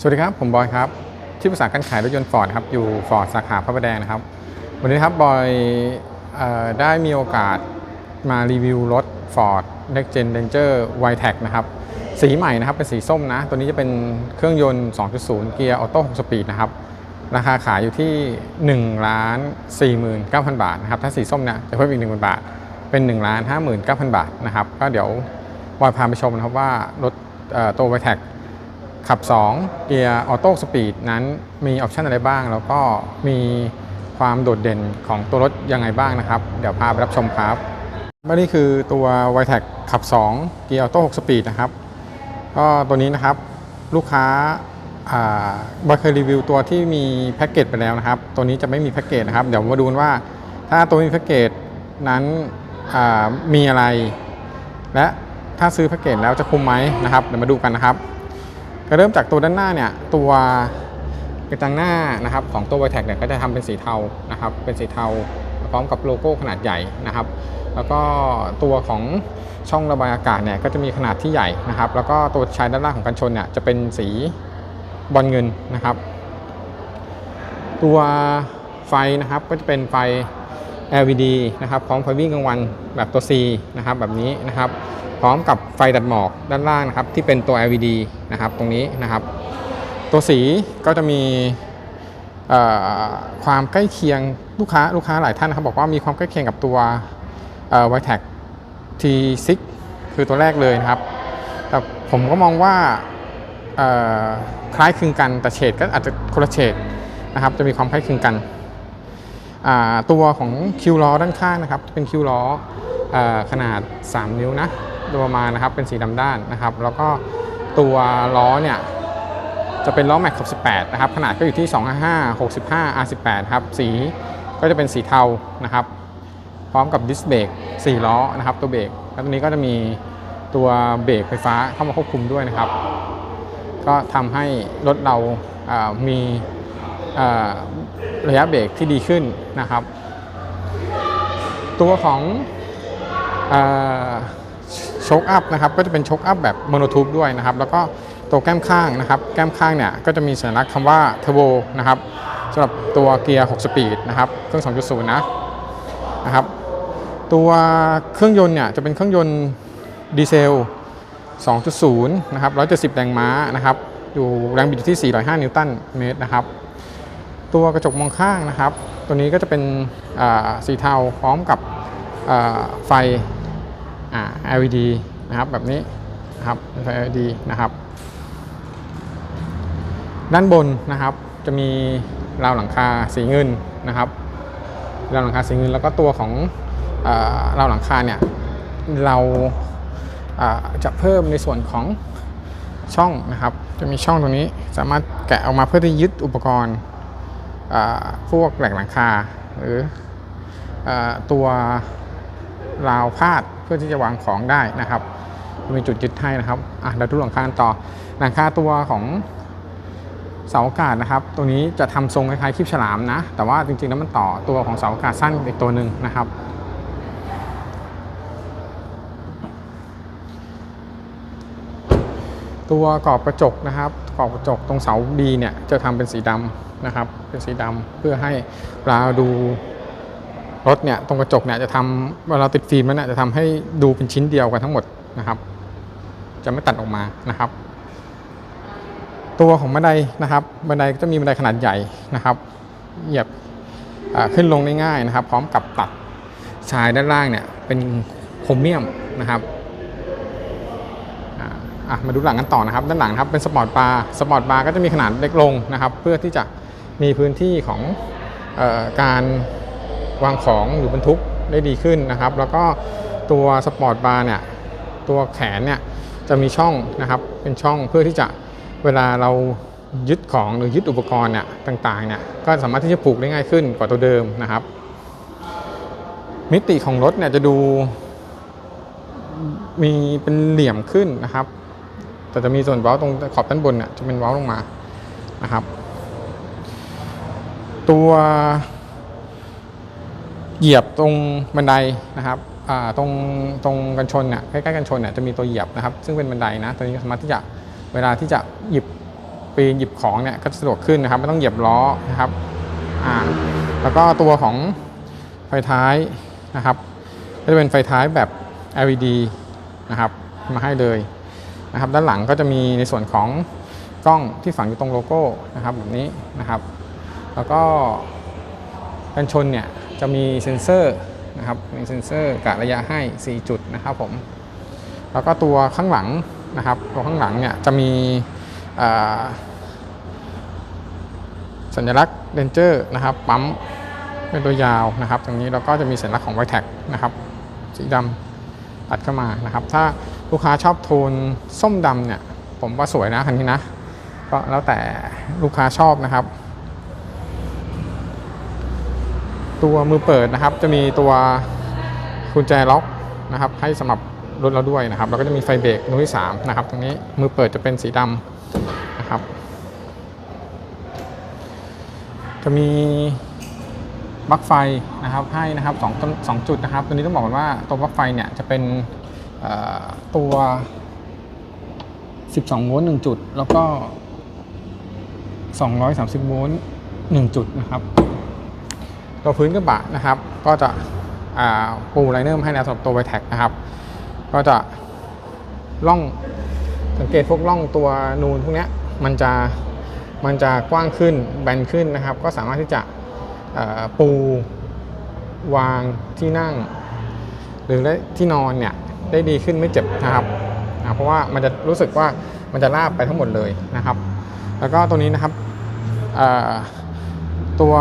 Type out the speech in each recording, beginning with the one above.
สวัสดีครับ ผมบอยครับ ที่ปรึกษาการขายรถยนต์ฟอร์ดครับ อยู่ฟอร์ดสาขาพระประแดงนะครับ วันนี้ครับบอยออได้มีโอกาสมารีวิวรถ Ford Next Gen Ranger w i t e c นะครับ สีใหม่นะครับ เป็นสีส้มนะ ตัวนี้จะเป็นเครื่องยนต์ 2.0 เกียร์ออโต้ 6 สปีดนะครับ ราคาขายอยู่ที่1ล้าน49,000 บาทนะครับ ถ้าสีส้มเนี่ยจะเพิ่มอีก 1,000 บาท เป็น1ล้าน59,000 บาทนะครับ ก็เดี๋ยวบอยพาไปชมนะครับว่ารถตัว w i t e c ขับ 2 เกียร์ออโต้สปีดนั้นมีออปชันอะไรบ้าง แล้วก็มีความโดดเด่นของตัวรถยังไงบ้างนะครับ เดี๋ยวพาไปรับชมครับนี่คือตัว w i t e c ขับ 2 เกียร์ออโต้6สปีดนะครับก็ตัวนี้นะครับลูกค้าอ่าบอเคยรีวิวตัวที่มีแพ็กเกจไปแล้วนะครับ ตัวนี้จะไม่มีแพ็กเกจนะครับ เดี๋ยวมาดูกันว่า ถ้าตัวมีแพ็กเกจนั้นมีอะไร และถ้าซื้อแพ็กเกจแล้วจะคุ้มไหมนะครับ เดี๋ยวมาดูกันนะครับ ก็เริ่มจากตัวด้านหน้าเนี่ยตัวกระจังหน้านะครับของตัว v i t e c เนี่ยก็จะทำเป็นสีเทานะครับเป็นสีเทาพร้อมกับโลโก้ขนาดใหญ่นะครับ แล้วก็ตัวของช่องระบายอากาศเนี่ยก็จะมีขนาดที่ใหญ่นะครับ แล้วก็ตัวชายด้านล่างของกันชนเนี่ยจะเป็นสีบอลเงินนะครับ ตัวไฟนะครับก็จะเป็นไฟ LED นะครับพร้อมไฟวิ่งกลางวันแบบตัว C นะครับแบบนี้นะครับ พร้อมกับไฟดัดหมอกด้านล่างนะครับที่เป็นตัว LED นะครับตรงนี้นะครับ ตัวสีก็จะมีความใกล้เคียงลูกค้าลูกค้าหลายท่านนะครับบอกว่ามีความใกล้เคียงกับตัวไวแท็ก T6 คือตัวแรกเลยนะครับ แต่ผมก็มองว่าคล้ายคลึงกันแต่เฉดก็อาจจะคนละเฉดนะครับจะมีความคล้ายคลึงกัน ตัวของคิวล้อด้านข้างนะครับจะเป็นคิวล้ออขนาด 3 นิ้วนะโดยประมาณนะครับเป็นสีดำด้านนะครับ แล้วก็ตัวล้อเนี่ยจะเป็นล้อแม็กขับ18นะครับขนาดก็อยู่ที่ 255 65 R18 ครับสีก็จะเป็นสีเทานะครับ พร้อมกับดิสเบรก4ล้อนะครับตัวเบรกแล้วตัวนี้ก็จะมีตัวเบรกไฟฟ้าเข้ามาควบคุมด้วยนะครับ ก็ทำให้รถเรามี ระยะเบรกที่ดีขึ้นนะครับ ตัวของโชคอัพนะครับก็จะเป็นโชคอัพแบบโมโนทูบด้วยนะครับ แล้วก็ตัวแก้มข้างนะครับ แก้มข้างเนี่ยก็จะมีสัญลักษณ์คำว่าเทอร์โบนะครับสำหรับตัวเกียร์ 6 สปีดนะครับเครื่อง 2.0 นะนะครับ ตัวเครื่องยนต์เนี่ยจะเป็นเครื่องยนต์ดีเซล 2.0 นะครับ 170 แรงม้านะครับ อยู่แรงบิดอยู่ที่ 405 นิวตันเมตรนะครับ ตัวกระจกมองข้างนะครับ ตัวนี้ก็จะเป็นสีเทาพร้อมกับไฟ LED นะครับแบบนี้นะครับไฟ LED นะครับ ด้านบนนะครับจะมีราวหลังคาสีเงินนะครับราวหลังคาสีเงินแล้วก็ตัวของอราวหลังคาเนี่ยเราาจะเพิ่มในส่วนของช่องนะครับ จะมีช่องตรงนี้สามารถแกะออกมาเพื่อที่ยึดอุปกรณ์ พวกแหลกหลังคาหรืออตัวราวพาดเพื่อที่จะวางของได้นะครับมีจุดยึดให้นะครับอะเราดูหลังคาต่อหลังคาตัวของเสาอากาศนะครับ ตรงนี้จะทำทรงคล้ายๆคลิปฉลามนะ แต่ว่าจริงๆแล้วมันต่อตัวของเสาอากาศสั้นอีกตัวหนึ่งนะครับ ตัวกรอบกระจกนะครับกรอบกระจกตรงเสา B เนี่ยจะทำเป็นสีดำนะครับเป็นสีดำเพื่อให้เวลาดูรถเนี่ยตรงกระจกเนี่ยจะทำเวลาติดฟิล์มแล้วเนี่ยจะทำให้ดูเป็นชิ้นเดียวกันทั้งหมดนะครับ จะไม่ตัดออกมานะครับ ตัวของบันไดนะครับบันไดก็จะมีบันไดขนาดใหญ่นะครับเหยียบขึ้นลงได้ง่ายนะครับ พร้อมกับตัดชายด้านล่างเนี่ยเป็นโครเมียมนะครับ อะมาดูหลังกันต่อนะครับ ด้านหลังครับเป็นสปอร์ตบาร์สปอร์ตบาร์ก็จะมีขนาดเล็กลงนะครับ เพื่อที่จะมีพื้นที่ของออการวางของหรือบรรทุกได้ดีขึ้นนะครับ แล้วก็ตัวสปอร์ตบาร์เนี่ยตัวแขนเนี่ยจะมีช่องนะครับเป็นช่องเพื่อที่จะเวลาเรายึดของหรือยึดอุปกรณ์เนี่ยต่างๆเนี่ยก็สามารถที่จะผูกได้ง่ายขึ้นกว่าตัวเดิมนะครับ มิติของรถเนี่ยจะดูมีเป็นเหลี่ยมขึ้นนะครับ แต่จะมีส่วนเว้าตรงขอบด้านบนเนี่ยจะเป็นเว้าลงมานะครับ ตัวเหยียบตรงบันไดนะครับตรงตรงกันชนเนี่ยใกล้ๆกันชนเนี่ยจะมีตัวเหยียบนะครับ ซึ่งเป็นบันไดนะตัวนี้สามารถที่จะเวลาที่จะหยิบปีนหยิบของเนี่ยก็จะสะดวกขึ้นนะครับไม่ต้องเหยียบล้อนะครับอ่าแล้วก็ตัวของไฟท้ายนะครับก็จะเป็นไฟท้ายแบบ LED นะครับมาให้เลย นะครับด้านหลังก็จะมีในส่วนของกล้องที่ฝังอยู่ตรงโลโก้นะครับแบบนี้นะครับ แล้วก็กันชนเนี่ยจะมีเซ็นเซอร์นะครับมีเซ็นเซอร์กะระยะให้ 4 จุดนะครับผมแล้วก็ตัวข้างหลังนะครับตัวข้างหลังเนี่ยจะมีสัญลักษณ์เ a นเจอร์นะครับปั๊มเป็นตัวยาวนะครับ ตรงนี้แล้วก็จะมีสัญลักษณ์ของไวแท็กนะครับสีดำตัดเข้ามานะครับ ถ้า ลูกค้าชอบโทนส้มดำเนี่ย ผมว่าสวยนะคันนี้นะก็แล้วแต่ลูกค้าชอบนะครับ ตัวมือเปิดนะครับ จะมีตัวกุญแจล็อกนะครับ ให้สำหรับรถเราด้วยนะครับแล้วก็จะมีไฟเบรกดวงที่3นะครับตรงนี้มือเปิดจะเป็นสีดำนะครับ จะมีปลั๊กไฟนะครับให้นะครับสองสองจุดนะครับ ตัวนี้ต้องบอกก่อนว่าตัวปลั๊กไฟเนี่ยจะเป็น ตัว 12 โวลต์1จุด แล้วก็ 230 โวลต์1จุดนะครับ ตัวพื้นกระบะนะครับ ก็จะปูไลเนอร์ให้แล้วสำหรับตัวไวแท็กนะครับ ก็จะล่องสังเกตพวกล่องตัวนูนพวกเนี้ยมันจะมันจะกว้างขึ้นแบนขึ้นนะครับ ก็สามารถที่จะปูวางที่นั่ง หรือที่นอนเนี่ย ได้ดีขึ้นไม่เจ็บนะครับเพราะว่ามันจะรู้สึกว่ามันจะลาบไปทั้งหมดเลยนะครับ แล้วก็ตัวนี้นะครับตัว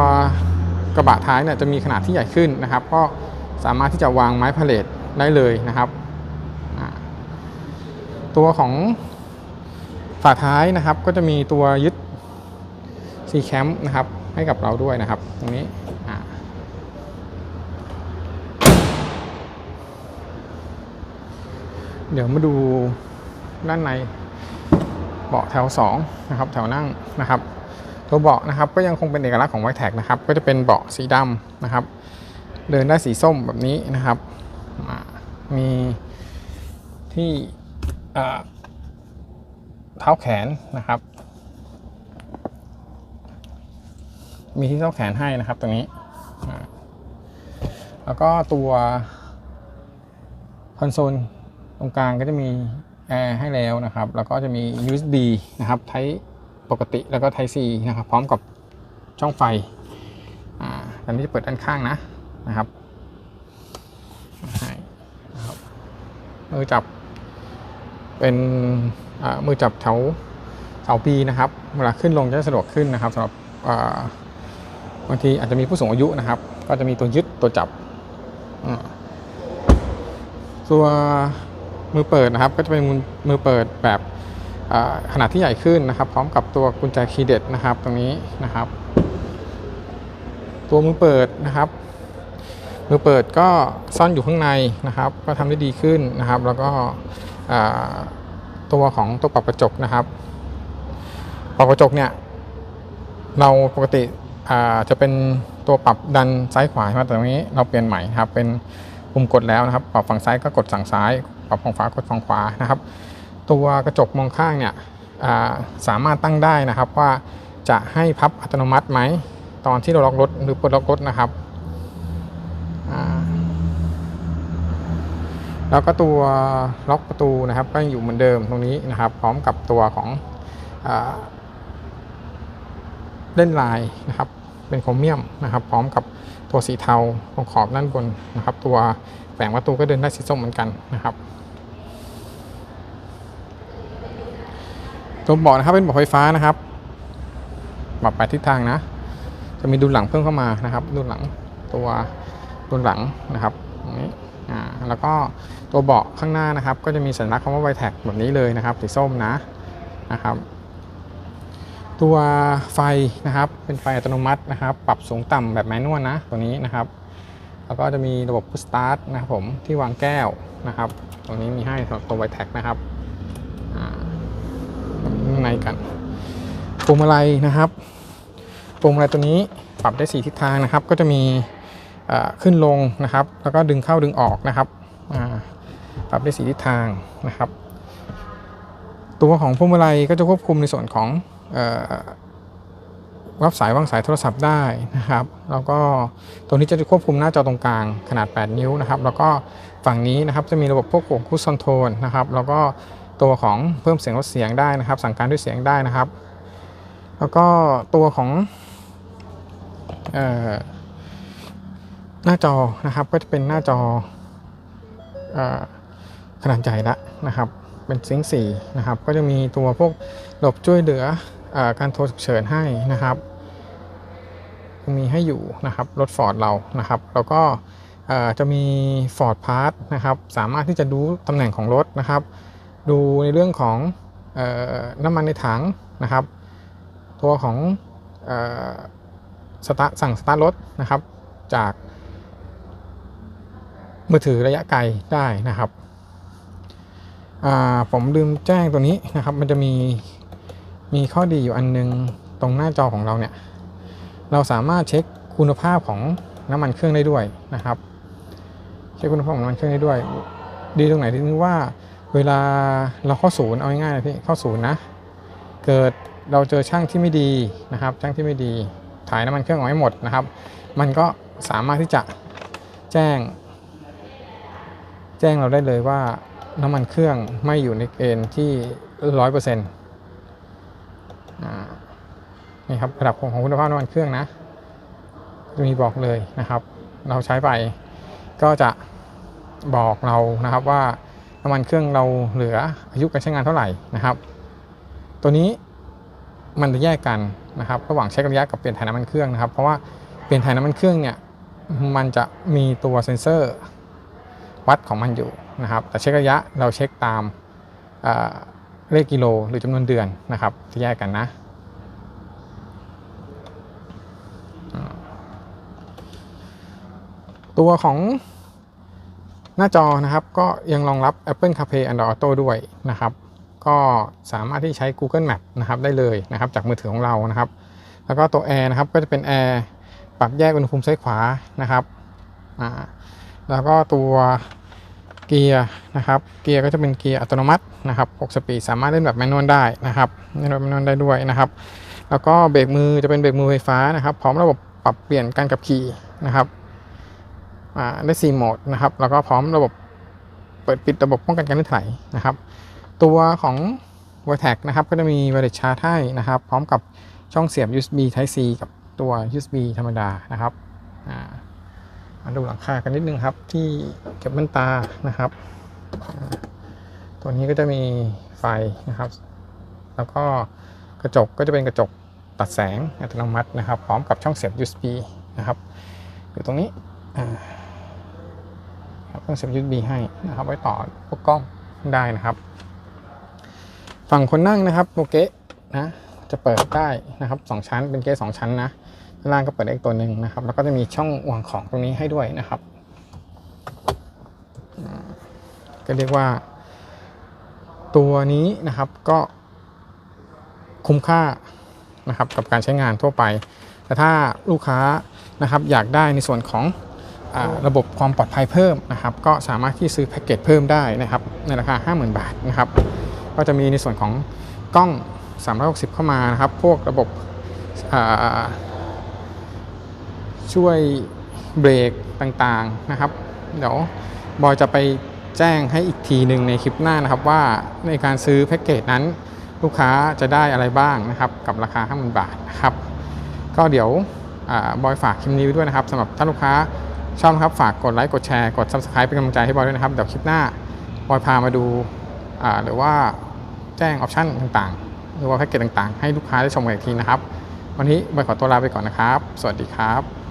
กระบะท้ายเนี่ยจะมีขนาดที่ใหญ่ขึ้นนะครับ ก็สามารถที่จะวางไม้พาเลทได้เลยนะครับ ตัวของฝาท้ายนะครับก็จะมีตัวยึด C cam นะครับให้กับเราด้วยนะครับ ตรงนี้อ่า เดี๋ยวมาดูด้านในเบาะแถว2นะครับแถวนั่งนะครับ ตัวเบาะนะครับก็ยังคงเป็นเอกลักษณ์ของไวแท็กนะครับ ก็จะเป็นเบาะสีดำนะครับ เดินได้สีส้มแบบนี้นะครับมีที่เท้าแขนนะครับ มีที่เท้าแขนให้นะครับตรงนี้ แล้วก็ตัวคอนโซล ตรงกลางก็จะมีแอร์ให้แล้วนะครับ แล้วก็จะมี USB นะครับไทปกติแล้วก็ Type C นะครับ พร้อมกับช่องไฟ อ่าอันนี้จะเปิดด้านข้างนะนะครับให้นะครับมือจับ เป็นอ่ามือจับแถวเสาปีนะครับ เวลาขึ้นลงจะสะดวกขึ้นนะครับสำหรับอ่าบางทีอาจจะมีผู้สูงอายุนะครับ ก็จะมีตัวยึดตัวจับอ่าตัว มือเปิดนะครับ ก็จะเป็นมือเปิดแบบขนาดที่ใหญ่ขึ้นนะครับ พร้อมกับตัวกุญแจคีย์เด็ดนะครับ ตรงนี้นะครับ ตัวมือเปิดนะครับ มือเปิดก็ซ่อนอยู่ข้างในนะครับ ก็ทำได้ดีขึ้นนะครับ แล้วก็ตัวของตัวปรับกระจกนะครับปรับกระจกเนี่ยเราปกติจะเป็นตัวปรับดันซ้ายขวาใช่ไหมแต่ตรงนี้เราเปลี่ยนใหม่ครับเป็น ปุ่มกดแล้วนะครับปรับฝั่งซ้ายก็กดฝั่งซ้ายปรับฝั่งขวากดฝั่งขวานะครับ ตัวกระจกมองข้างเนี่ยสามารถตั้งได้นะครับว่าจะให้พับอัตโนมัติไหมตอนที่เราล็อกรถหรือปลดล็อกรถนะครับแล้วก็ตัวล็อกประตูนะครับก็ยังอยู่เหมือนเดิมตรงนี้นะครับ พร้อมกับตัวของอเล่นลายนะครับ เป็นโครเมียมนะครับ พร้อมกับตัวสีเทาตรงขอบด้านบนนะครับ ตัวแฝงประตูก็เดินได้สีส้มเหมือนกันนะครับตัวเบาะนะครับเป็นเบาะไฟฟ้านะครับปรับไปทิศทางนะ จะมีดูหลังเพิ่มเข้ามานะครับ ดูหลังตัวดูหลังนะครับตรงนี้อ่าแล้วก็ตัวเบาะข้างหน้านะครับ ก็จะมีสัญลักษณ์คำว่าไวแท็กแบบนี้เลยนะครับสีส้มนะนะครับ ตัวไฟนะครับเป็นไฟอัตโนมัตินะครับ ปรับสูงต่ำแบบแมนนวลนะตัวนี้นะครับ แล้วก็จะมีระบบ push start นะครับผมที่วางแก้วนะครับ ตรงนี้มีให้สำหรับตัวไวแท็กนะครับข้างในกันพวงมาลัยนะครับพวงมาลัยตัวนี้ปรับได้สีทิศทางนะครับ ก็จะมีขึ้นลงนะครับ แล้วก็ดึงเข้าดึงออกนะครับปรับได้สีทิศทางนะครับ ตัวของพวงมาลัยก็จะควบคุมในส่วนของ รับสายวางสายโทรศัพท์ได้นะครับแล้วก็ตรงนี้จะควบคุมหน้าจอตรงกลางขนาด 8 นิ้วนะครับ แล้วก็ฝั่งนี้นะครับจะมีระบบพวกของคูสคอนโทรลนะครับแล้วก็ตัวของเพิ่มเสียงลดเสียงได้นะครับ สั่งการด้วยเสียงได้นะครับ แล้วก็ตัวของออหน้าจอนะครับก็จะเป็นหน้าจอขนาดใหญ่ละนะครับ เป็นซิงค์สนะครับ ก็จะมีตัวพวกระบบช่วยเหลือเออ การโทรฉุกเฉินให้นะครับมีให้อยู่นะครับรถฟอร์ดเรานะครับ แล้วก็จะมี Ford Pass นะครับสามารถที่จะดูตำแหน่งของรถนะครับ ดูในเรื่องของออน้ำมันในถังนะครับ ตัวของออสตาร์สั่งสตาร์ทรถนะครับ จากมือถือระยะไกลได้นะครับผมลืมแจ้งตัวนี้นะครับ มันจะมี มีข้อดีอยู่อันนึงตรงหน้าจอของเราเนี่ย เราสามารถเช็คคุณภาพของน้ำมันเครื่องได้ด้วยนะครับ เช็คคุณภาพของน้ำมันเครื่องได้ด้วย ดีตรงไหนที่นึกว่าเวลาเราเข้าศูนย์เอาง่ายๆพี่เข้าศูนย์นะ เกิดเราเจอช่างที่ไม่ดีนะครับ ช่างที่ไม่ดีถ่ายน้ำมันเครื่องออกให้หมดนะครับ มันก็สามารถที่จะแจ้ง แจ้งเราได้เลยว่าน้ำมันเครื่องไม่อยู่ในเกณฑ์ที่ร้อยเปอร์เซ็นต์ นี่ครับระดับของคุณภาพน้ำมันเครื่องนะจะมีบอกเลยนะครับ เราใช้ไปก็จะบอกเรานะครับว่าน้ำมันเครื่องเราเหลืออายุการใช้งานเท่าไหร่นะครับ ตัวนี้มันจะแยกกันนะครับ ระหว่างเช็คระยะกับเปลี่ยนถ่ายน้ำมันเครื่องนะครับ เพราะว่าเปลี่ยนถ่ายน้ำมันเครื่องเนี่ยมันจะมีตัวเซ็นเซอร์วัดของมันอยู่นะครับ แต่เช็คระยะเราเช็คตาม เลขกิโลหรือจำนวนเดือนนะครับ ที่แยกกันนะตัวของหน้าจอนะครับ ก็ยังรองรับ Apple CarPlay Android Auto ด้วยนะครับ ก็สามารถที่ใช้ Google Map นะครับได้เลยนะครับ จากมือถือของเรานะครับ แล้วก็ตัวแอร์นะครับก็จะเป็นแอร์ปรับแยกอุณหภูมิซ้ายขวานะครับแล้วก็ตัว เกียร์นะครับ เกียร์ก็จะเป็นเกียร์อัตโนมัตินะครับ 6 สปีดสามารถเล่นแบบแมนนวลได้นะครับเล่นแบบแมนนวลได้ด้วยนะครับ แล้วก็เบรกมือจะเป็นเบรกมือไฟฟ้านะครับ พร้อมระบบปรับเปลี่ยนการขับขี่นะครับได้ 4 โหมดนะครับ แล้วก็พร้อมระบบเปิดปิดระบบป้องกันการลื่นถลายนะครับ ตัวของ v o r t e x นะครับ ก็จะมีไวเลสชาร์จให้นะครับ พร้อมกับช่องเสียบ USB Type C กับตัว USB ธรรมดานะครับอ่า มาดูหลังคากันนิดนึงครับ ที่เก็บมันตานะครับ ตัวนี้ก็จะมีไฟนะครับ แล้วก็กระจกก็จะเป็นกระจกตัดแสงอัตโนมัตินะครับ พร้อมกับช่องเสียบ USB นะครับอยู่ตรงนี้ครับช่องเสียบ USB ให้นะครับ ไว้ต่อพวกกล้องได้นะครับ ฝั่งคนนั่งนะครับโอเกะนะจะเปิดได้นะครับสองชั้นเป็นเกสสองชั้นนะ ล่างก็เปิดได้อีกตัวหนึ่งนะครับ แล้วก็จะมีช่องวางของตรงนี้ให้ด้วยนะครับ ก็เรียกว่า ตัวนี้นะครับก็คุ้มค่านะครับกับการใช้งานทั่วไป แต่ถ้าลูกค้านะครับอยากได้ในส่วนของอระบบความปลอดภัยเพิ่มนะครับ ก็สามารถที่ซื้อแพ็กเกจเพิ่มได้นะครับ ในราคา 50,000 บาทนะครับ ก็จะมีในส่วนของกล้อง 360 เข้ามานะครับ พวกระบบอ่า ช่วยเบรกต่างๆนะครับ เดี๋ยวบอยจะไปแจ้งให้อีกทีหนึ่งในคลิปหน้านะครับ ว่าในการซื้อแพ็กเกจนั้น ลูกค้าจะได้อะไรบ้างนะครับ กับราคา50,000บาทนะครับ ก็เดี๋ยวอบอยฝากคลิปนี้ไว้ด้วยนะครับสำหรับถ้าลูกค้าชอบนะครับฝากกดไลค์กดแชร์กด Subscribe เป็นกำลังใจให้บอยด้วยนะครับ เดี๋ยวคลิปหน้าบอยพามาดูหรือว่าแจ้งออปชันต่างๆ หรือว่าแพ็กเกจต่างๆ ให้ลูกค้าได้ชมกันอีกทีนะครับ วันนี้บอยขอตัวลาไปก่อนนะครับ สวัสดีครับ